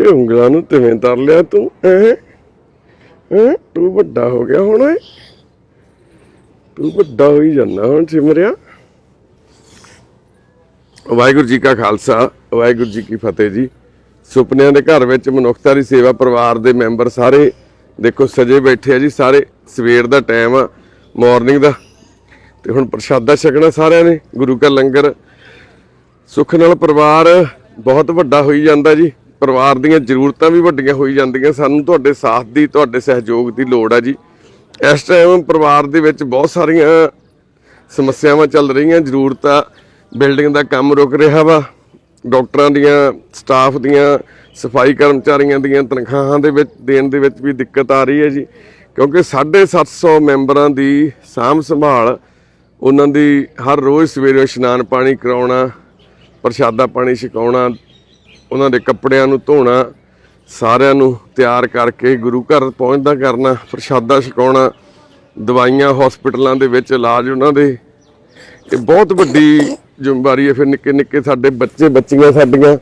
ਇਹ ਉਂਗਲਾਂ ਨੂੰ ਤਿਵੇਂ ਤਰ ਲਿਆ ਤੂੰ, ਹੈ? ਹੈ? ਤੂੰ ਵੱਡਾ ਹੋ ਗਿਆ ਹੁਣ ਓਏ। ਤੂੰ ਵੱਡਾ ਹੋਈ ਜਾਂਦਾ ਹੁਣ ਸਿਮਰਿਆ। ਵਾਹਿਗੁਰੂ ਜੀ ਕਾ ਖਾਲਸਾ, ਵਾਹਿਗੁਰੂ ਜੀ ਕੀ ਫਤਿਹ ਜੀ। ਸੁਪਨਿਆਂ ਦੇ ਘਰ ਵਿੱਚ ਮਨੁੱਖਤਾ ਦੀ ਸੇਵਾ ਪਰਿਵਾਰ ਦੇ ਮੈਂਬਰ ਸਾਰੇ ਦੇਖੋ ਸਜੇ ਬੈਠੇ ਆ ਜੀ, ਸਾਰੇ ਸਵੇਰ ਦਾ ਟਾਈਮ ਆ ਮਾਰਨਿੰਗ ਦਾ। ਤੇ ਹੁਣ ਪ੍ਰਸ਼ਾਦਾ ਛਕਣਾ ਸਾਰਿਆਂ ਨੇ, ਗੁਰੂ ਕਾ ਲੰਗਰ। ਸੁੱਖ ਨਾਲ ਪਰਿਵਾਰ ਬਹੁਤ ਵੱਡਾ ਹੋਈ ਜਾਂਦਾ ਜੀ। ਪਰਿਵਾਰ ਦੀਆਂ ਜ਼ਰੂਰਤਾਂ ਵੀ ਵੱਡੀਆਂ ਹੋਈ ਜਾਂਦੀਆਂ। ਸਾਨੂੰ ਤੁਹਾਡੇ ਸਾਥ ਦੀ, ਤੁਹਾਡੇ ਸਹਿਯੋਗ ਦੀ ਲੋੜ ਆ ਜੀ। ਇਸ ਟਾਈਮ ਪਰਿਵਾਰ ਦੇ ਵਿੱਚ ਬਹੁਤ ਸਾਰੀਆਂ ਸਮੱਸਿਆਵਾਂ ਚੱਲ ਰਹੀਆਂ। ਜ਼ਰੂਰਤਾਂ ਬਿਲਡਿੰਗ ਦਾ ਕੰਮ ਰੁਕ ਰਿਹਾ ਵਾ। ਡਾਕਟਰਾਂ ਦੀਆਂ ਸਟਾਫ ਦੀਆਂ, ਸਫ਼ਾਈ ਕਰਮਚਾਰੀਆਂ ਦੀਆਂ ਤਨਖਾਹਾਂ ਦੇ ਵਿੱਚ, ਦੇਣ ਦੇ ਵਿੱਚ ਵੀ ਦਿੱਕਤ ਆ ਰਹੀ ਹੈ ਜੀ। ਕਿਉਂਕਿ 750 ਮੈਂਬਰਾਂ ਦੀ ਸਾਂਭ ਸੰਭਾਲ, ਉਹਨਾਂ ਦੀ ਹਰ ਰੋਜ਼ ਸਵੇਰੇ ਇਸ਼ਨਾਨ ਪਾਣੀ ਕਰਾਉਣਾ, ਪ੍ਰਸ਼ਾਦਾ ਪਾਣੀ ਛਕਾਉਣਾ ਉਹਨਾਂ ਦੇ ਕੱਪੜਿਆਂ ਨੂੰ ਧੋਣਾ, ਸਾਰਿਆਂ ਨੂੰ ਤਿਆਰ ਕਰਕੇ ਗੁਰੂ ਘਰ ਪਹੁੰਚਦਾ ਕਰਨਾ, ਪ੍ਰਸ਼ਾਦਾ ਛਕਾਉਣਾ, ਦਵਾਈਆਂ ਹਸਪੀਟਲਾਂ ਦੇ ਵਿੱਚ ਇਲਾਜ ਉਹਨਾਂ ਦੇ। ਇਹ ਬਹੁਤ ਵੱਡੀ ਜ਼ਿੰਮੇਵਾਰੀ ਹੈ। ਫਿਰ ਨਿੱਕੇ ਨਿੱਕੇ ਸਾਡੇ ਬੱਚੇ, ਬੱਚੀਆਂ ਸਾਡੀਆਂ,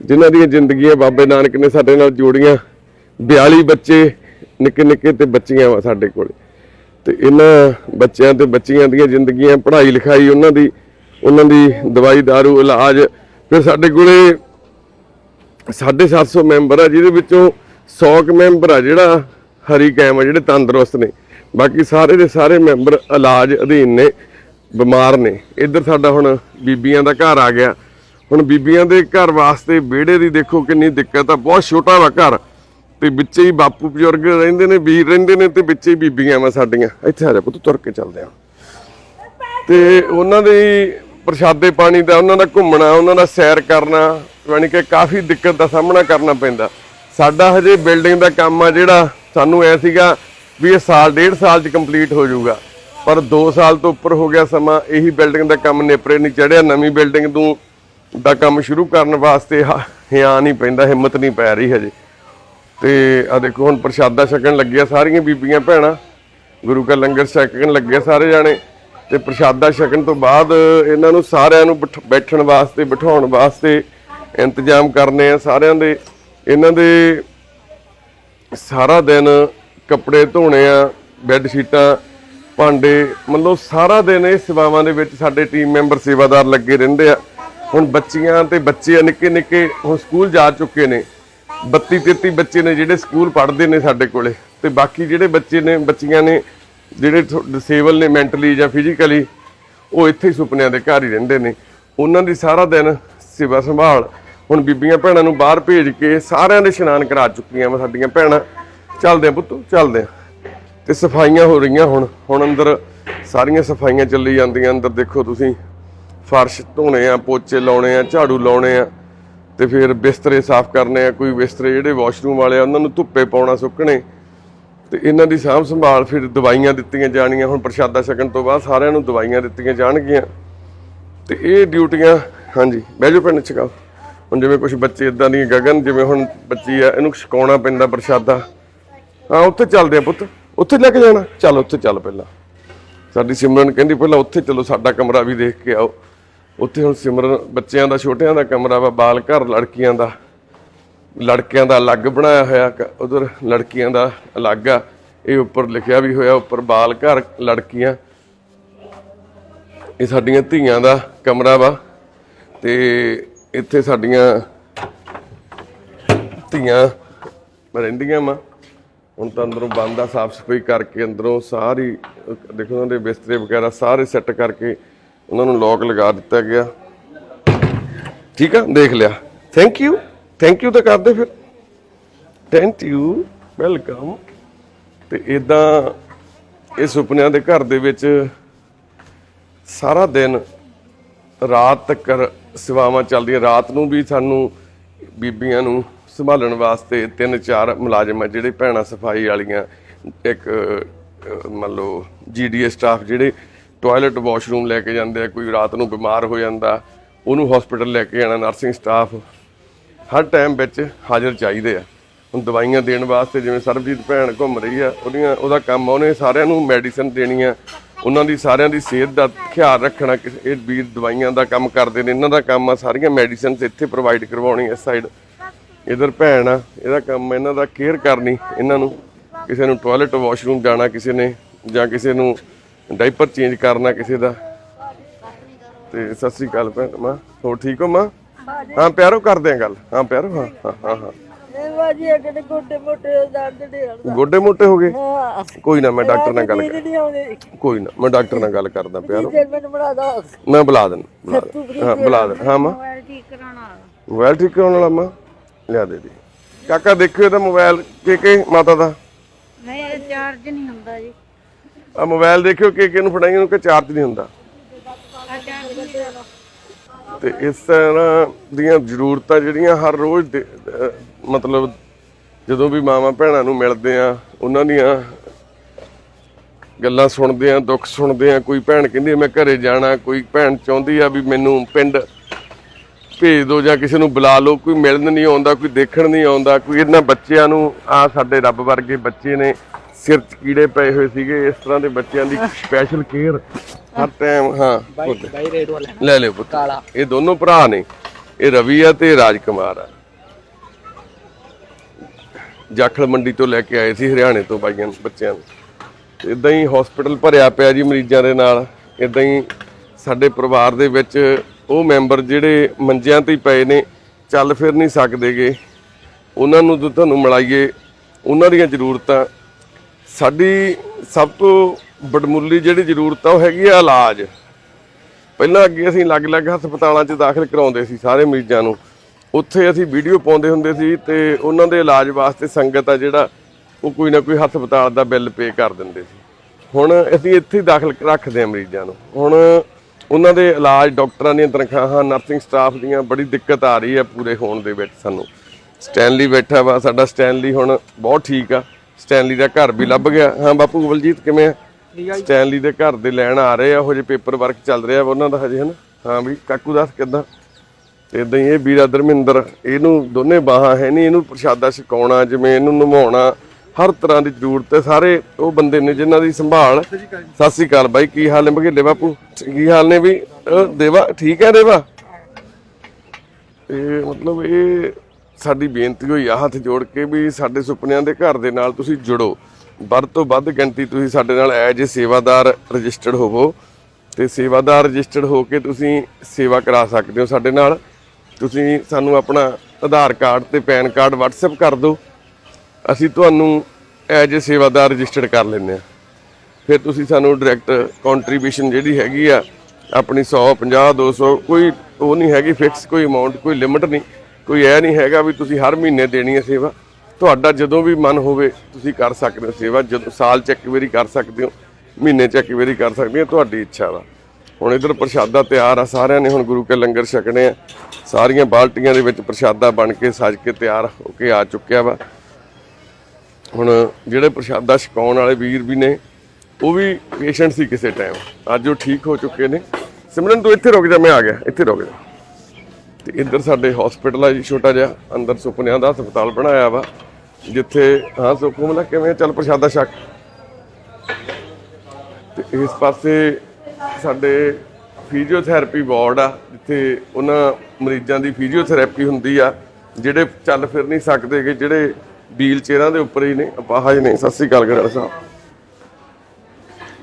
ਜਿਨ੍ਹਾਂ ਦੀਆਂ ਜ਼ਿੰਦਗੀਆਂ ਬਾਬੇ ਨਾਨਕ ਨੇ ਸਾਡੇ ਨਾਲ ਜੋੜੀਆਂ। 42 ਬੱਚੇ ਨਿੱਕੇ ਨਿੱਕੇ ਤੇ ਬੱਚੀਆਂ ਵਾ ਸਾਡੇ ਕੋਲ। ਤੇ ਇਹਨਾਂ ਬੱਚਿਆਂ ਤੇ ਬੱਚੀਆਂ ਦੀਆਂ ਜ਼ਿੰਦਗੀਆਂ, ਪੜ੍ਹਾਈ ਲਿਖਾਈ, ਉਹਨਾਂ ਦੀ ਉਹਨਾਂ ਦੀ ਦਵਾਈ, ਦਾਰੂ, ਇਲਾਜ, ਫਿਰ ਸਾਡੇ ਕੋਲੇ 750 ਮੈਂਬਰ ਆ, ਜਿਹਦੇ ਵਿੱਚੋਂ 100 ਕੁ ਮੈਂਬਰ ਆ ਜਿਹੜਾ ਹਰੀ ਕੈਮ ਆ, ਜਿਹੜੇ ਤੰਦਰੁਸਤ ਨੇ। ਬਾਕੀ ਸਾਰੇ ਦੇ ਸਾਰੇ ਮੈਂਬਰ ਇਲਾਜ ਅਧੀਨ ਨੇ, ਬਿਮਾਰ ਨੇ। ਇੱਧਰ ਸਾਡਾ ਹੁਣ ਬੀਬੀਆਂ ਦਾ ਘਰ ਆ ਗਿਆ। ਹੁਣ ਬੀਬੀਆਂ ਦੇ ਘਰ ਵਾਸਤੇ ਵਿਹੜੇ ਦੀ ਦੇਖੋ ਕਿੰਨੀ ਦਿੱਕਤ ਆ, ਬਹੁਤ ਛੋਟਾ ਵਾ ਘਰ। ਤੇ ਵਿੱਚ ਹੀ ਬਾਪੂ ਬਜ਼ੁਰਗ ਰਹਿੰਦੇ ਨੇ, ਵੀਰ ਰਹਿੰਦੇ ਨੇ ਤੇ ਵਿੱਚ ਹੀ ਬੀਬੀਆਂ ਵਾ ਸਾਡੀਆਂ। ਇੱਥੇ ਆ ਜਾ ਪੁੱਤ, ਤੁਰ ਕੇ ਚੱਲਦੇ ਆ। ਤੇ ਉਹਨਾਂ ਦੇ ਪ੍ਰਸ਼ਾਦੇ ਪਾਣੀ ਦਾ, ਉਹਨਾਂ ਦਾ ਘੁੰਮਣਾ, ਉਹਨਾਂ ਦਾ ਸੈਰ ਕਰਨਾ ਯਾਨੀ ਕਿ ਕਾਫੀ ਦਿੱਕਤ ਦਾ ਸਾਹਮਣਾ ਕਰਨਾ ਪੈਂਦਾ। ਸਾਡਾ ਹਜੇ ਬਿਲਡਿੰਗ ਦਾ ਕੰਮ ਆ ਜਿਹੜਾ ਸਾਨੂੰ ਐ ਸੀਗਾ ਵੀ ਇਹ ਸਾਲ, ਡੇਢ ਸਾਲ ਚ ਕੰਪਲੀਟ ਹੋ ਜਾਊਗਾ। ਪਰ 2 ਸਾਲ ਤੋਂ ਉੱਪਰ ਹੋ ਗਿਆ ਸਮਾਂ, ਇਹੀ ਬਿਲਡਿੰਗ ਦਾ ਕੰਮ ਨੇਪਰੇ ਨਹੀਂ ਚੜਿਆ। ਨਵੀਂ ਬਿਲਡਿੰਗ ਤੋਂ ਦਾ ਕੰਮ ਸ਼ੁਰੂ ਕਰਨ ਵਾਸਤੇ ਹ- ਹਿਆ ਨਹੀਂ ਪੈਂਦਾ, ਹਿੰਮਤ ਨਹੀਂ ਪੈ ਰਹੀ ਹਜੇ। ਤੇ ਆ ਦੇਖੋ, ਹੁਣ ਪ੍ਰਸ਼ਾਦਾ ਛਕਣ ਲੱਗਿਆ ਸਾਰੀਆਂ ਬੀਬੀਆਂ ਭੈਣਾਂ। ਗੁਰੂ ਕਾ ਲੰਗਰ ਛਕਣ ਲੱਗੇ ਸਾਰੇ ਜਾਣੇ। ਤੇ ਪ੍ਰਸ਼ਾਦਾ ਛਕਣ ਤੋਂ ਬਾਅਦ ਇਹਨਾਂ ਨੂੰ ਸਾਰਿਆਂ ਨੂੰ ਬਿਠ- ਬੈਠਣ ਵਾਸਤੇ, ਬਿਠਾਉਣ ਵਾਸਤੇ ਇੰਤਜ਼ਾਮ ਕਰਨੇ ਆ ਸਾਰਿਆਂ ਦੇ। ਇਹਨਾਂ ਦੇ ਸਾਰਾ ਦਿਨ ਕੱਪੜੇ ਧੋਣੇ ਆ, ਬੈੱਡ ਸ਼ੀਟਾਂ, ਭਾਂਡੇ, ਮਤਲਬ ਸਾਰਾ ਦਿਨ ਇਹ ਸੇਵਾਵਾਂ ਦੇ ਵਿੱਚ ਸਾਡੇ ਟੀਮ ਮੈਂਬਰ ਸੇਵਾਦਾਰ ਲੱਗੇ ਰਹਿੰਦੇ ਆ। ਹੁਣ ਬੱਚੀਆਂ ਤੇ ਬੱਚੇ ਆ ਨਿੱਕੇ ਨਿੱਕੇ ਹੁਣ ਸਕੂਲ ਜਾ ਚੁੱਕੇ ਨੇ। 32 33 ਬੱਚੇ ਨੇ ਜਿਹੜੇ ਸਕੂਲ ਪੜ੍ਹਦੇ ਨੇ ਸਾਡੇ ਕੋਲੇ ਤੇ ਬਾਕੀ ਜਿਹੜੇ ਬੱਚੇ ਨੇ, ਬੱਚੀਆਂ ਨੇ ਜਿਹੜੇ ਡਿਸੇਬਲ ਨੇ ਮੈਂਟਲੀ ਜਾਂ ਫਿਜ਼ੀਕਲੀ ਉਹ ਇੱਥੇ ਹੀ ਸੁਪਨਿਆਂ ਦੇ ਘਰ ਹੀ ਰਹਿੰਦੇ ਨੇ। ਉਹਨਾਂ ਦੀ ਸਾਰਾ ਦਿਨ ਸੇਵਾ ਸੰਭਾਲ। ਹੁਣ ਬੀਬੀਆਂ ਭੈਣਾਂ ਨੂੰ ਬਾਹਰ ਭੇਜ ਕੇ ਸਾਰਿਆਂ ਦੇ ਇਸ਼ਨਾਨ ਕਰਾ ਚੁੱਕੀਆਂ ਵਾ ਸਾਡੀਆਂ ਭੈਣਾਂ। ਚੱਲਦੇ ਆ ਪੁੱਤੂ, ਚੱਲਦੇ ਆ। ਤੇ ਸਫਾਈਆਂ ਹੋ ਰਹੀਆਂ ਹੁਣ। ਹੁਣ ਅੰਦਰ ਸਾਰੀਆਂ ਸਫਾਈਆਂ ਚੱਲੀ ਜਾਂਦੀਆਂ। ਅੰਦਰ ਦੇਖੋ ਤੁਸੀਂ, ਫਰਸ਼ ਧੋਣੇ ਆ, ਪੋਚੇ ਲਾਉਣੇ ਆ, ਝਾੜੂ ਲਾਉਣੇ ਆ। ਤੇ ਫਿਰ ਬਿਸਤਰੇ ਸਾਫ਼ ਕਰਨੇ ਆ, ਕੋਈ ਬਿਸਤਰੇ ਜਿਹੜੇ ਵਾਸ਼ਰੂਮ ਵਾਲੇ ਆ, ਉਹਨਾਂ ਨੂੰ ਧੁੱਪੇ ਪਾਉਣਾ ਸੁੱਕਣੇ। ਤੇ ਇਹਨਾਂ ਦੀ ਸਾਂਭ ਸੰਭਾਲ ਫਿਰ ਦਵਾਈਆਂ ਦਿੱਤੀਆਂ ਜਾਣੀਆਂ ਹੁਣ ਪ੍ਰਸ਼ਾਦਾ ਛਕਣ ਤੋਂ ਬਾਅਦ ਸਾਰਿਆਂ ਨੂੰ ਦਵਾਈਆਂ ਦਿੱਤੀਆਂ ਜਾਣਗੀਆਂ। ਤੇ ਇਹ ਡਿਊਟੀਆਂ ਹਾਂਜੀ, ਬਹਿ ਜਾਓ ਪਿੰਡ ਛਕਾਓ ਹੁਣ ਜਿਵੇਂ ਕੁਝ ਬੱਚੇ ਇਦਾਂ ਦੀ ਗਗਨ, ਜਿਵੇਂ ਹੁਣ ਬੱਚੀ ਆ, ਇਹਨੂੰ ਛਕਾਉਣਾ ਪੈਂਦਾ ਪ੍ਰਸ਼ਾਦਾ। ਹਾਂ, ਉੱਥੇ ਚੱਲਦੇ ਆ ਪੁੱਤ। ਉੱਥੇ ਲੈ ਕੇ ਜਾਣਾ? ਚੱਲ, ਉੱਥੇ ਚੱਲ ਪਹਿਲਾਂ। ਸਾਡੀ ਸਿਮਰਨ ਕਹਿੰਦੀ, ਪਹਿਲਾਂ ਉੱਥੇ ਚਲੋ, ਸਾਡਾ ਕਮਰਾ ਵੀ ਦੇਖ ਕੇ ਆਓ। ਉੱਥੇ ਹੁਣ ਸਿਮਰਨ ਬੱਚਿਆਂ ਦਾ, ਛੋਟਿਆਂ ਦਾ ਕਮਰਾ ਵਾ, ਬਾਲ ਘਰ ਲੜਕੀਆਂ ਦਾ। ਲੜਕਿਆਂ ਦਾ ਅਲੱਗ ਬਣਾਇਆ ਹੋਇਆ ਉਧਰ ਲੜਕੀਆਂ ਦਾ ਅਲੱਗ ਆ। ਇਹ ਉੱਪਰ ਲਿਖਿਆ ਵੀ ਹੋਇਆ, ਉੱਪਰ ਬਾਲ ਘਰ ਲੜਕੀਆਂ। ਇਹ ਸਾਡੀਆਂ ਧੀਆਂ ਦਾ ਕਮਰਾ ਵਾ। ਤੇ ਇੱਥੇ ਸਾਡੀਆਂ ਧੀਆਂ ਰਹਿੰਦੀਆਂ ਵਾ। ਹੁਣ ਤਾਂ ਅੰਦਰੋਂ ਬੰਦ ਆ, ਸਾਫ਼ ਸਫ਼ਾਈ ਕਰਕੇ ਅੰਦਰੋਂ ਸਾਰੀ, ਦੇਖੋ ਉਹਨਾਂ ਦੇ ਬਿਸਤਰੇ ਵਗੈਰਾ ਸਾਰੇ ਸੈੱਟ ਕਰਕੇ ਉਹਨਾਂ ਨੂੰ ਲੋਕ ਲਗਾ ਦਿੱਤਾ ਗਿਆ। ਠੀਕ ਆ? ਦੇਖ ਲਿਆ। ਥੈਂਕ ਯੂ ਥੈਂਕ ਯੂ ਤਾਂ ਕਰਦੇ ਫਿਰ। ਥੈਂਕ ਯੂ ਵੈਲਕਮ ਤੇ ਇਦਾਂ ਇਹ ਸੁਪਨਿਆਂ ਦੇ ਘਰ ਦੇ ਵਿੱਚ ਸਾਰਾ ਦਿਨ ਰਾਤ ਤੱਕ ਸੇਵਾਵਾਂ ਚੱਲਦੀਆਂ। ਰਾਤ ਨੂੰ ਵੀ ਸਾਨੂੰ ਬੀਬੀਆਂ ਨੂੰ ਸੰਭਾਲਣ ਵਾਸਤੇ ਤਿੰਨ ਚਾਰ ਮੁਲਾਜ਼ਮ ਆ ਜਿਹੜੇ ਭੈਣਾਂ ਸਫ਼ਾਈ ਵਾਲੀਆਂ ਇੱਕ ਮੰਨ ਲਓ ਜੀਡੀਏ ਸਟਾਫ ਜਿਹੜੇ ਟਾਇਲਟ ਵਾਸ਼ਰੂਮ ਲੈ ਕੇ ਜਾਂਦੇ ਆ ਕੋਈ ਰਾਤ ਨੂੰ ਬਿਮਾਰ ਹੋ ਜਾਂਦਾ ਉਹਨੂੰ ਹਸਪੀਟਲ ਲੈ ਕੇ ਜਾਣਾ ਨਰਸਿੰਗ ਸਟਾਫ ਹਰ ਟਾਈਮ ਵਿੱਚ ਹਾਜ਼ਰ ਚਾਹੀਦੇ ਆ। ਹੁਣ ਦਵਾਈਆਂ ਦੇਣ ਵਾਸਤੇ ਜਿਵੇਂ ਸਰਬਜੀਤ ਭੈਣ ਘੁੰਮ ਰਹੀ ਆ ਉਹਦੀਆਂ ਉਹਦਾ ਕੰਮ ਆ, ਉਹਨੇ ਸਾਰਿਆਂ ਨੂੰ ਮੈਡੀਸਨ ਦੇਣੀ ਆ। ਉਹਨਾਂ ਦੀ ਸਾਰਿਆਂ ਦੀ ਸਿਹਤ ਦਾ ਖਿਆਲ ਰੱਖਣਾ ਇਹ ਵੀਰ ਦਵਾਈਆਂ ਦਾ ਕੰਮ ਕਰਦੇ ਨੇ, ਇਹਨਾਂ ਦਾ ਕੰਮ ਆ, ਸਾਰੀਆਂ ਮੈਡੀਸਿਨਸ ਇੱਥੇ ਪ੍ਰੋਵਾਈਡ ਕਰਵਾਉਣੀ ਇਸ ਸਾਈਡ ਇਧਰ ਭੈਣ ਆ, ਇਹਦਾ ਕੰਮ ਇਹਨਾਂ ਦਾ ਕੇਅਰ ਕਰਨੀ, ਇਹਨਾਂ ਨੂੰ ਕਿਸੇ ਨੂੰ ਟਾਇਲਟ ਵਾਸ਼ਰੂਮ ਜਾਣਾ ਕਿਸੇ ਨੇ, ਜਾਂ ਕਿਸੇ ਨੂੰ ਡਾਈਪਰ ਚੇਂਜ ਕਰਨਾ ਕਿਸੇ ਦਾ। ਤੇ ਸਤਿ ਸ੍ਰੀ ਅਕਾਲ ਭੈਣ ਮਾਂ, ਹੋਰ ਠੀਕ ਹੋ ਮਾਂ? ਹਾਂ, ਪਿਆਰੋ, ਕਰਦੇ ਆ ਗੱਲ। ਹਾਂ, ਪਿਆਰੋ, ਹਾਂ ਹਾਂ ਹਾਂ ਹਾਂ। ਇਹ ਬਾਜੀ ਅਗਲੇ ਗੋਡੇ ਮੋਟੇ ਦਰਦ ਦੇ ਹੜਦਾ ਗੋਡੇ ਮੋਟੇ ਹੋ ਗਏ? ਹਾਂ। ਕੋਈ ਨਾ ਮੈਂ ਡਾਕਟਰ ਨਾਲ ਗੱਲ ਨੀਂਦ ਨਹੀਂ ਆਉਂਦੀ। ਕਰ ਕੋਈ ਨਾ ਮੈਂ ਡਾਕਟਰ ਨਾਲ ਗੱਲ ਕਰਦਾ ਪਿਆਰੋ ਜੇ ਮੈਨੂੰ ਬਣਾ ਦੋ ਮੈਂ ਬੁਲਾ ਦੇਣ ਬੁਲਾ ਦੇਣ ਹਾਂ ਬੁਲਾ ਦੇਣ ਹਾਂ ਮਾਂ। ਮੋਬਾਈਲ ਠੀਕ ਕਰਾਉਣਾ ਮੋਬਾਈਲ ਠੀਕ ਕਰਾਉਣ ਵਾਲਾ ਮਾਂ। ਲਿਆ ਦੇ ਦੇ। ਕਾਕਾ ਦੇਖਿਓ ਇਹਦਾ ਮੋਬਾਈਲ ਕੇ ਕੇ ਮਾਤਾ ਦਾ। ਨਹੀਂ ਇਹ ਚਾਰਜ ਨਹੀਂ ਹੁੰਦਾ ਜੀ। ਆ ਮੋਬਾਈਲ ਦੇਖਿਓ ਕਿ ਕਿ ਨੂੰ ਫੜਾਈ ਉਹਨੂੰ ਕਿ ਚਾਰਜ ਨਹੀਂ ਹੁੰਦਾ। ਤੇ ਇਸ ਤਰ੍ਹਾਂ ਦੀਆਂ ਜ਼ਰੂਰਤਾਂ ਜਿਹੜੀਆਂ ਹਰ ਰੋਜ਼ ਮਤਲਬ ਜਦੋਂ ਵੀ ਮਾਵਾਂ ਭੈਣਾਂ ਨੂੰ ਮਿਲਦੇ ਆ, ਉਹਨਾਂ ਦੀਆਂ ਗੱਲਾਂ ਸੁਣਦੇ ਆ, ਦੁੱਖ ਸੁਣਦੇ ਆ, ਕੋਈ ਭੈਣ ਕਹਿੰਦੀ ਮੈਂ ਘਰੇ ਜਾਣਾ, ਕੋਈ ਭੈਣ ਚਾਹੁੰਦੀ ਆ ਵੀ ਮੈਨੂੰ ਪਿੰਡ ਭੇਜ ਦਿਓ ਜਾਂ ਕਿਸੇ ਨੂੰ ਬੁਲਾ ਲਓ, ਕੋਈ ਮਿਲਣ ਨਹੀਂ ਆਉਂਦਾ, ਕੋਈ ਦੇਖਣ ਨਹੀਂ ਆਉਂਦਾ, ਕੋਈ ਇਹਨਾਂ ਬੱਚਿਆਂ ਨੂੰ ਆ ਸਾਡੇ ਰੱਬ ਵਰਗੇ ਬੱਚੇ ਨੇ ਸਿਰ 'ਚ ਕੀੜੇ ਪਏ ਹੋਏ ਸੀਗੇ ਇਸ ਤਰ੍ਹਾਂ ਦੇ ਬੱਚਿਆਂ ਦੀ ਸਪੈਸ਼ਲ ਕੇਅਰ ਹਰ ਟਾਈਮ ਹਾਂ। ਬਾਈ ਰੇਡ ਵਾਲਾ। ਲੈ ਲਿਓ ਪੁੱਤ। ਇਹ ਦੋਨੋਂ ਭਰਾ ਨੇ। ਇਹ ਰਵੀ ਆ ਤੇ ਰਾਜਕੁਮਾਰ ਆ। ਜਾਖਲ ਮੰਡੀ ਤੋਂ ਲੈ ਕੇ ਆਏ ਸੀ ਹਰਿਆਣੇ ਤੋਂ ਬਾਈਆਂ ਬੱਚਿਆਂ ਨੂੰ। ਇਦਾਂ ਹੀ ਹਸਪੀਟਲ ਭਰਿਆ ਪਿਆ ਜੀ ਮਰੀਜ਼ਾਂ ਦੇ ਨਾਲ। ਇਦਾਂ ਹੀ ਸਾਡੇ ਪਰਿਵਾਰ ਦੇ ਵਿੱਚ ਉਹ ਮੈਂਬਰ ਜਿਹੜੇ ਮੰਜਿਆਂ ਤੇ ਪਏ ਨੇ ਚੱਲ ਫਿਰ ਨਹੀਂ ਸਕਦੇਗੇ। ਉਹਨਾਂ ਨੂੰ ਤੁਹਾਨੂੰ ਮਿਲਾਈਏ। ਉਹਨਾਂ ਦੀਆਂ ਜ਼ਰੂਰਤਾਂ ਸਾਡੀ ਸਭ ਤੋਂ ਬੜਮੁੱਲੀ ਜਿਹੜੀ ਜ਼ਰੂਰਤ ਆ ਉਹ ਹੈਗੀ ਆ ਇਲਾਜ। ਪਹਿਲਾਂ ਅੱਗੇ ਅਸੀਂ ਅਲੱਗ-ਅਲੱਗ ਹਸਪਤਾਲਾਂ 'ਚ ਦਾਖਲ ਕਰਾਉਂਦੇ ਸੀ ਸਾਰੇ ਮਰੀਜ਼ਾਂ ਨੂੰ। ਉੱਥੇ ਅਸੀਂ ਵੀਡੀਓ ਪਾਉਂਦੇ ਹੁੰਦੇ ਸੀ ਤੇ ਉਹਨਾਂ ਦੇ ਇਲਾਜ ਵਾਸਤੇ ਸੰਗਤ ਆ ਜਿਹੜਾ, ਉਹ ਕੋਈ ਨਾ ਕੋਈ ਹਸਪਤਾਲ ਦਾ ਬਿੱਲ ਪੇ ਕਰ ਦਿੰਦੇ ਸੀ। ਹੁਣ ਅਸੀਂ ਇੱਥੇ ਹੀ ਦਾਖਲ ਰੱਖਦੇ ਹਾਂ ਮਰੀਜ਼ਾਂ ਨੂੰ। ਹੁਣ ਉਹਨਾਂ ਦੇ ਇਲਾਜ ਡਾਕਟਰਾਂ ਦੀਆਂ ਤਨਖਾਹਾਂ, ਨਰਸਿੰਗ ਸਟਾਫ ਦੀਆਂ ਬੜੀ ਦਿੱਕਤ ਆ ਰਹੀ ਹੈ ਪੂਰੇ ਹੋਣ ਦੇ ਵਿੱਚ ਸਾਨੂੰ। ਸਟੈਨਲੀ ਬੈਠਾ ਵਾ, ਸਾਡਾ ਸਟੈਨਲੀ ਹੁਣ ਬਹੁਤ ਠੀਕ ਆ। ਸਟੈਨਲੀ ਦਾ ਘਰ ਵੀ ਲੱਭ ਗਿਆ। ਹਾਂ ਬਾਪੂ ਬਲਜੀਤ ਕਿਵੇਂ ਆ? ਸਟੈਨਲੀ ਦੇ ਘਰ ਦੇ ਲੈਣ ਆ ਰਹੇ ਆ ਉਹ ਜੇ ਪੇਪਰ ਵਰਕ ਚੱਲ ਰਿਹਾ ਉਹਨਾਂ ਦਾ ਹਜੇ ਹਨ? ਹਾਂ ਵੀ ਕਾਕੂ ਦੱਸ ਕਿੱਦਾਂ? ਇਦਾਂ ਹੀ ਇਹ ਵੀਰਾ ਧਰਮਿੰਦਰ ਇਹਨੂੰ ਦੋਨੇ ਬਾਹਾਂ ਹੈ ਨਹੀਂ ਇਹਨੂੰ ਪ੍ਰਸ਼ਾਦਾ ਛਕਾਉਣਾ ਜਿਵੇਂ ਇਹਨੂੰ ਨਮਾਉਣਾ ਹਰ ਤਰ੍ਹਾਂ ਦੀ ਜ਼ਰੂਰਤ ਹੈ। ਸਾਰੇ ਉਹ ਬੰਦੇ ਨੇ ਜਿਨ੍ਹਾਂ ਦੀ ਸੰਭਾਲ। ਸਤਿ ਸ੍ਰੀ ਅਕਾਲ ਬਾਈ ਕੀ ਹਾਲ ਨੇ ਬਘੇਲੇ ਬਾਪੂ? ਕੀ ਹਾਲ ਨੇ ਵੀ? ਦੇਵਾ ਠੀਕ ਹੈ ਦੇਵਾ? ਇਹ ਮਤਲਬ ਇਹ ਸਾਡੀ ਬੇਨਤੀ ਹੋਈ ਆ ਹੱਥ ਜੋੜ ਕੇ ਵੀ ਸਾਡੇ ਸੁਪਨਿਆਂ ਦੇ ਘਰ ਦੇ ਨਾਲ ਤੁਸੀਂ ਜੁੜੋ। ਵੱਧ ਤੋਂ ਵੱਧ ਗਿਣਤੀ ਤੁਸੀਂ ਸਾਡੇ ਨਾਲ ਐਜ ਏ ਸੇਵਾਦਾਰ ਰਜਿਸਟਰਡ ਹੋਵੋ ਤੇ ਸੇਵਾਦਾਰ ਰਜਿਸਟਰਡ ਹੋ ਕੇ ਤੁਸੀਂ ਸੇਵਾ ਕਰਾ ਸਕਦੇ ਹੋ ਸਾਡੇ ਨਾਲ। ਤੁਸੀਂ ਸਾਨੂੰ ਆਪਣਾ ਆਧਾਰ ਕਾਰਡ ਤੇ ਪੈਨ ਕਾਰਡ WhatsApp ਕਰ ਦਿਓ। ਅਸੀਂ ਤੁਹਾਨੂੰ ਐਜ ਏ ਸੇਵਾਦਾਰ ਰਜਿਸਟਰਡ ਕਰ ਲੈਂਦੇ ਆ ਫਿਰ ਤੁਸੀਂ ਸਾਨੂੰ ਡਾਇਰੈਕਟ ਕੰਟਰੀਬਿਊਸ਼ਨ ਜਿਹੜੀ ਹੈਗੀ ਆ, ਆਪਣੀ 100 50 200 ਕੋਈ ਉਹ ਨਹੀਂ ਹੈਗੀ ਫਿਕਸ ਕੋਈ ਅਮਾਉਂਟ ਕੋਈ ਲਿਮਿਟ ਨਹੀਂ। ਕੋਈ ਇਹ ਨਹੀਂ ਹੈਗਾ ਵੀ ਤੁਸੀਂ ਹਰ ਮਹੀਨੇ ਦੇਣੀ ਹੈ ਸੇਵਾ। ਤੁਹਾਡਾ ਜਦੋਂ ਵੀ ਮਨ ਹੋਵੇ ਤੁਸੀਂ ਕਰ ਸਕਦੇ ਹੋ ਸੇਵਾ, ਜਦੋਂ ਸਾਲ ਚ ਇੱਕ ਵਾਰੀ ਕਰ ਸਕਦੇ ਹੋ, ਮਹੀਨੇ ਚ ਇੱਕ ਵਾਰੀ ਕਰ ਸਕਦੇ ਹੋ ਤੁਹਾਡੀ ਇੱਛਾ ਵਾ। ਹੁਣ ਇਧਰ ਪ੍ਰਸ਼ਾਦਾ ਤਿਆਰ ਆ, ਸਾਰਿਆਂ ਨੇ ਹੁਣ ਗੁਰੂ ਕੇ ਲੰਗਰ ਛਕਣੇ ਆ। ਸਾਰੀਆਂ ਬਾਲਟੀਆਂ ਦੇ ਵਿੱਚ ਪ੍ਰਸ਼ਾਦਾ ਬਣ ਕੇ ਸਜ ਕੇ ਤਿਆਰ ਹੋ ਕੇ ਆ ਚੁੱਕਿਆ ਵਾ। ਹੁਣ ਜਿਹੜੇ ਪ੍ਰਸ਼ਾਦਾ ਛਕਾਉਣ ਵਾਲੇ ਵੀਰ ਵੀ ਨੇ, ਉਹ ਵੀ ਪੇਸ਼ੈਂਟ ਸੀ ਕਿਸੇ ਟਾਈਮ ਅੱਜ ਉਹ ਠੀਕ ਹੋ ਚੁੱਕੇ ਨੇ। ਸਿਮਰਨ, ਤੂੰ ਇੱਥੇ ਰੁਕ ਜਾ, ਮੈਂ ਆ ਗਿਆ, ਇੱਥੇ ਰੁਕ ਜਾ। ਤੇ ਇੱਧਰ ਸਾਡੇ ਹਸਪੀਟਲ ਆ ਜੀ, ਛੋਟਾ ਜਿਹਾ, ਅੰਦਰ ਸੁਪਨਿਆਂ ਦਾ ਹਸਪਤਾਲ ਬਣਾਇਆ ਵਾ, ਜਿੱਥੇ, ਹਾਂ ਸੁਖਮਲਾ ਕਿਵੇਂ ਆ? ਚੱਲ ਪ੍ਰਸ਼ਾਦਾ ਸ਼ੱਕ ਤੇ ਇਸ ਪਾਸੇ ਸਾਡੇ ਫਿਜ਼ੀਓਥੈਰੇਪੀ ਵਾਰਡ ਆ, ਜਿੱਥੇ ਉਹਨਾਂ ਮਰੀਜ਼ਾਂ ਦੀ ਫਿਜ਼ੀਓਥੈਰੇਪੀ ਹੁੰਦੀ ਆ, ਜਿਹੜੇ ਚੱਲ ਫਿਰ ਨਹੀਂ ਸਕਦੇ ਕਿ ਜਿਹੜੇ ਵੀਲ ਚੇਅਰਾਂ ਦੇ ਉੱਪਰ ਹੀ ਨੇ ਅਪਾਹਜ ਨੇ ਸਤਿ ਸ੍ਰੀ ਅਕਾਲ ਗੜਲ ਸਾਹਿਬ।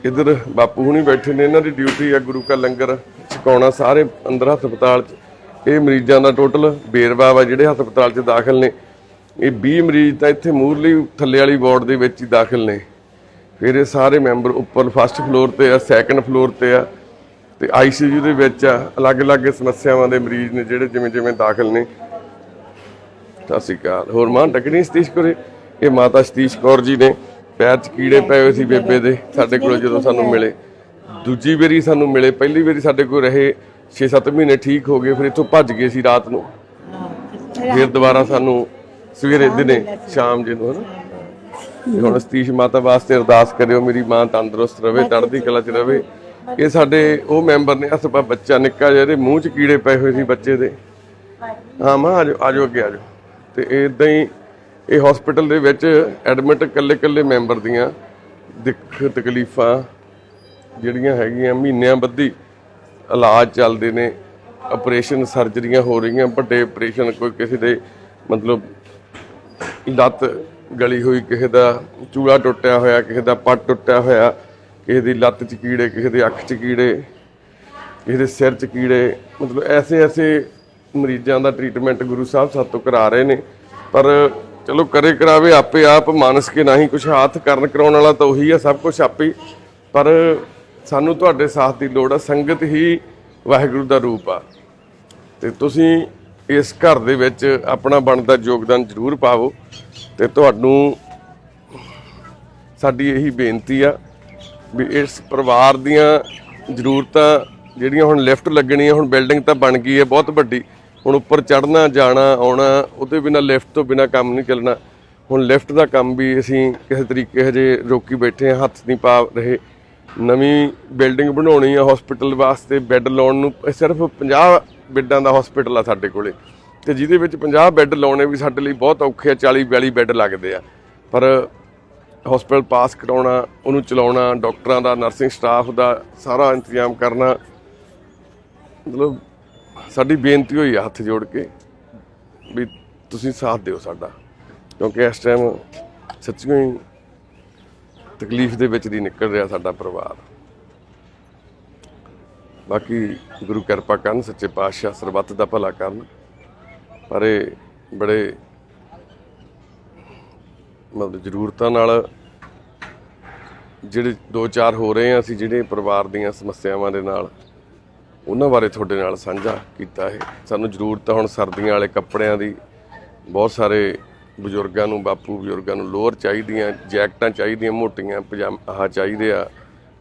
ਇੱਧਰ ਬਾਪੂ ਹੁਣੀ ਬੈਠੇ ਨੇ, ਇਹਨਾਂ ਦੀ ਡਿਊਟੀ ਆ ਗੁਰੂ ਕਾ ਲੰਗਰ ਛਕਾਉਣਾ, ਸਾਰੇ ਅੰਦਰ ਹਸਪਤਾਲ 'ਚ। ਇਹ ਮਰੀਜ਼ਾਂ ਦਾ ਟੋਟਲ ਬੇਰਵਾ ਆ ਜਿਹੜੇ ਹਸਪਤਾਲ 'ਚ ਦਾਖਲ ਨੇ। ਇਹ 20 ਮਰੀਜ਼ ਤਾਂ ਇੱਥੇ ਮੂਰਲੀ ਥੱਲੇ ਵਾਲੀ ਵਾਰਡ ਦੇ ਵਿੱਚ ਹੀ ਦਾਖਲ ਨੇ। ਫਿਰ ਇਹ ਸਾਰੇ ਮੈਂਬਰ ਉੱਪਰ ਫਸਟ ਫਲੋਰ ਤੇ ਆ, ਸੈਕੰਡ ਫਲੋਰ ਤੇ ਆ ਤੇ ਆਈਸੀਯੂ ਦੇ ਵਿੱਚ ਆ, ਅਲੱਗ-ਅਲੱਗ ਸਮੱਸਿਆਵਾਂ ਦੇ ਮਰੀਜ਼ ਨੇ ਜਿਹੜੇ ਜਿਵੇਂ ਜਿਵੇਂ ਦਾਖਲ ਨੇ। ਸਤਿ ਸ਼੍ਰੀ ਅਕਾਲ। ਹੋਰ ਮਾਂ ਟਕਣੀ ਸਤੀਸ਼ ਕੋਰੇ? ਇਹ ਮਾਤਾ ਸਤੀਸ਼ ਕੌਰ ਜੀ ਨੇ। ਪੈਰ 'ਚ ਕੀੜੇ ਪਏ ਹੋਏ ਸੀ ਬੇਬੇ ਦੇ। ਸਾਡੇ ਕੋਲ ਜਦੋਂ ਸਾਨੂੰ ਮਿਲੇ। ਦੂਜੀ ਵਾਰੀ ਸਾਨੂੰ ਮਿਲੇ, ਪਹਿਲੀ ਵਾਰੀ ਸਾਡੇ ਕੋਲ ਰਹੇ। 6-7 ਮਹੀਨੇ ਠੀਕ ਹੋ ਗਏ ਫਿਰ ਇੱਥੋਂ ਭੱਜ ਗਏ ਸੀ ਰਾਤ ਨੂੰ। ਫਿਰ ਦੁਬਾਰਾ ਸਾਨੂੰ ਸਵੇਰੇ ਦਿਨੇ ਸ਼ਾਮ ਜੀ ਨੂੰ ਹਨਾ ਹੁਣ ਸਤੀਸ਼ ਮਾਤਾ ਵਾਸਤੇ ਅਰਦਾਸ ਕਰਿਓ ਮੇਰੀ ਮਾਂ ਤੰਦਰੁਸਤ ਰਵੇ ਤੜਦੀ ਕਲਾ 'ਚ ਰਵੇ। ਇਹ ਸਾਡੇ ਉਹ ਮੈਂਬਰ ਨੇ ਅਸਪਾ ਬੱਚਾ ਨਿੱਕਾ ਜਿਹਾ ਇਹਦੇ ਮੂੰਹ 'ਚ ਕੀੜੇ ਪਏ ਹੋਏ ਸੀ ਬੱਚੇ ਦੇ। ਹਾਂ ਮਾਂ ਆਜੋ ਆਜੋ ਅੱਗੇ ਆਜੋ ਤੇ ਇਦਾਂ ਹੀ ਇਹ ਹਸਪੀਟਲ ਦੇ ਵਿੱਚ ਐਡਮਿਟ ਇਕੱਲੇ-ਇਕੱਲੇ ਮੈਂਬਰ ਦੀਆਂ ਦਿੱਖ ਤਕਲੀਫਾਂ ਜਿਹੜੀਆਂ ਹੈਗੀਆਂ ਮਹੀਨਿਆਂ ਬੱਧੀ। ਇਲਾਜ ਚੱਲਦੇ ਨੇ ਆਪਰੇਸ਼ਨ ਸਰਜਰੀਆਂ ਹੋ ਰਹੀਆਂ, ਵੱਡੇ ਆਪਰੇਸ਼ਨ ਕੋਈ ਕਿਸੇ ਦੇ ਮਤਲਬ ਲੱਤ ਗਲੀ ਹੋਈ, ਕਿਸੇ ਦਾ ਚੂੜਾ ਟੁੱਟਿਆ ਹੋਇਆ, ਕਿਸੇ ਦਾ ਪੱਟ ਟੁੱਟਿਆ ਹੋਇਆ, ਕਿਸੇ ਦੀ ਲੱਤ 'ਚ ਕੀੜੇ, ਕਿਸੇ ਦੇ ਅੱਖ 'ਚ ਕੀੜੇ, ਕਿਸੇ ਦੇ ਸਿਰ 'ਚ ਕੀੜੇ, ਮਤਲਬ ਐਸੇ ਐਸੇ ਮਰੀਜ਼ਾਂ ਦਾ ਟ੍ਰੀਟਮੈਂਟ ਗੁਰੂ ਸਾਹਿਬ ਸਾਤੋਂ ਕਰਾ ਰਹੇ ਨੇ। ਪਰ ਚਲੋ ਕਰੇ ਕਰਾਵੇ, ਆਪੇ ਆਪ ਮਾਨਸ ਕੇ ਨਹੀਂ ਕੁਛ ਹੱਥ ਕਰਨ ਕਰਾਉਣ ਵਾਲਾ ਤਾਂ ਉਹੀ ਆ ਸਭ ਕੁਝ ਆਪੇ। ਪਰ ਸਾਨੂੰ ਤੁਹਾਡੇ ਸਾਥ ਦੀ ਲੋੜ ਆ, ਸੰਗਤ ਹੀ ਵਾਹਿਗੁਰੂ ਦਾ ਰੂਪ ਆ। ਤੇ ਤੁਸੀਂ ਇਸ ਘਰ ਦੇ ਵਿੱਚ ਆਪਣਾ ਬਣਦਾ ਯੋਗਦਾਨ ਜ਼ਰੂਰ ਪਾਵੋ ਤੇ ਤੁਹਾਨੂੰ ਸਾਡੀ ਇਹੀ ਬੇਨਤੀ ਆ ਵੀ ਇਸ ਪਰਿਵਾਰ ਦੀਆਂ ਜ਼ਰੂਰਤਾਂ ਜਿਹੜੀਆਂ ਹੁਣ ਲਿਫਟ ਲੱਗਣੀ ਹੈ ਹੁਣ ਬਿਲਡਿੰਗ ਤਾਂ ਬਣ ਗਈ ਹੈ, ਬਹੁਤ ਵੱਡੀ। ਹੁਣ ਉੱਪਰ ਚੜਨਾ ਜਾਣਾ, ਆਉਣਾ, ਉਹਦੇ ਬਿਨਾ ਲਿਫਟ ਤੋਂ ਬਿਨਾ ਕੰਮ ਨਹੀਂ ਚੱਲਣਾ। ਹੁਣ ਲਿਫਟ ਦਾ ਕੰਮ ਵੀ ਅਸੀਂ ਕਿਸੇ ਤਰੀਕੇ ਹਜੇ ਰੋਕੀ ਬੈਠੇ ਹਾਂ, ਹੱਥ ਨਹੀਂ ਪਾ ਰਹੇ। ਨਵੀਂ ਬਿਲਡਿੰਗ ਬਣਾਉਣੀ ਆ ਹਸਪੀਟਲ ਵਾਸਤੇ ਬੈੱਡ ਲਾਉਣ ਨੂੰ। ਇਹ ਸਿਰਫ 50 ਬੈੱਡਾਂ ਦਾ ਹਸਪੀਟਲ ਆ ਸਾਡੇ ਕੋਲੇ। ਤੇ ਜਿਹਦੇ ਵਿੱਚ 50 ਬੈੱਡ ਲਾਉਣੇ ਵੀ ਸਾਡੇ ਲਈ ਬਹੁਤ ਔਖੇ ਆ 40 42 ਬੈੱਡ ਲੱਗਦੇ ਆ। ਪਰ ਹਸਪੀਟਲ ਪਾਸ ਕਰਾਉਣਾ, ਉਹਨੂੰ ਚਲਾਉਣਾ, ਡਾਕਟਰਾਂ ਦਾ ਨਰਸਿੰਗ ਸਟਾਫ ਦਾ ਸਾਰਾ ਇੰਤਜ਼ਾਮ ਕਰਨਾ, ਮਤਲਬ ਸਾਡੀ ਬੇਨਤੀ ਹੋਈ ਆ ਹੱਥ ਜੋੜ ਕੇ ਵੀ ਤੁਸੀਂ ਸਾਥ ਦਿਓ ਸਾਡਾ। ਕਿਉਂਕਿ ਇਸ ਟਾਈਮ ਸੱਚੀ ਹੀ ਤਕਲੀਫ ਦੇ ਵਿੱਚ ਦੀ ਨਿਕਲ ਰਿਹਾ ਸਾਡਾ ਪਰਿਵਾਰ। ਬਾਕੀ ਗੁਰੂ ਕਿਰਪਾ ਕਰਨ, ਸੱਚੇ ਪਾਤਸ਼ਾਹ ਸਰਬੱਤ ਦਾ ਭਲਾ ਕਰਨ। ਪਰ ਇਹ ਬੜੇ ਮਤਲਬ ਜ਼ਰੂਰਤਾਂ ਨਾਲ ਜਿਹੜੇ ਦੋ ਚਾਰ ਹੋ ਰਹੇ ਆ, ਅਸੀਂ ਜਿਹੜੇ ਪਰਿਵਾਰ ਦੀਆਂ ਸਮੱਸਿਆਵਾਂ ਦੇ ਨਾਲ, ਉਹਨਾਂ ਬਾਰੇ ਤੁਹਾਡੇ ਨਾਲ ਸਾਂਝਾ ਕੀਤਾ ਹੈ। ਸਾਨੂੰ ਜ਼ਰੂਰਤ ਹੁਣ ਸਰਦੀਆਂ ਵਾਲੇ ਕੱਪੜਿਆਂ ਦੀ। ਬਹੁਤ ਸਾਰੇ ਬਜ਼ੁਰਗਾਂ ਨੂੰ, ਬਾਪੂ ਬਜ਼ੁਰਗਾਂ ਨੂੰ ਲੋਅਰ ਚਾਹੀਦੀਆਂ, ਜੈਕਟਾਂ ਚਾਹੀਦੀਆਂ, ਮੋਟੀਆਂ, ਪਜਾਮ ਆਹ ਚਾਹੀਦੇ ਆ,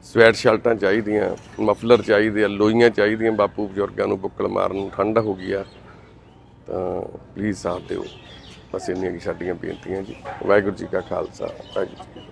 ਸਵੈਟ ਸ਼ਰਟਾਂ ਚਾਹੀਦੀਆਂ, ਮਫਲਰ ਚਾਹੀਦੇ ਆ, ਲੋਈਆਂ ਚਾਹੀਦੀਆਂ, ਬਾਪੂ ਬਜ਼ੁਰਗਾਂ ਨੂੰ ਬੁੱਕਲ ਮਾਰਨ ਨੂੰ ਠੰਡ ਹੋ ਗਈ ਆ, ਤਾਂ ਪਲੀਜ਼ ਸਾਥ ਦਿਓ। ਬਸ ਇੰਨੀਆਂ ਕੀ ਸਾਡੀਆਂ ਬੇਨਤੀਆਂ ਜੀ। ਵਾਹਿਗੁਰੂ ਜੀ ਕਾ ਖਾਲਸਾ, ਵਾਹਿਗੁਰੂ ਜੀ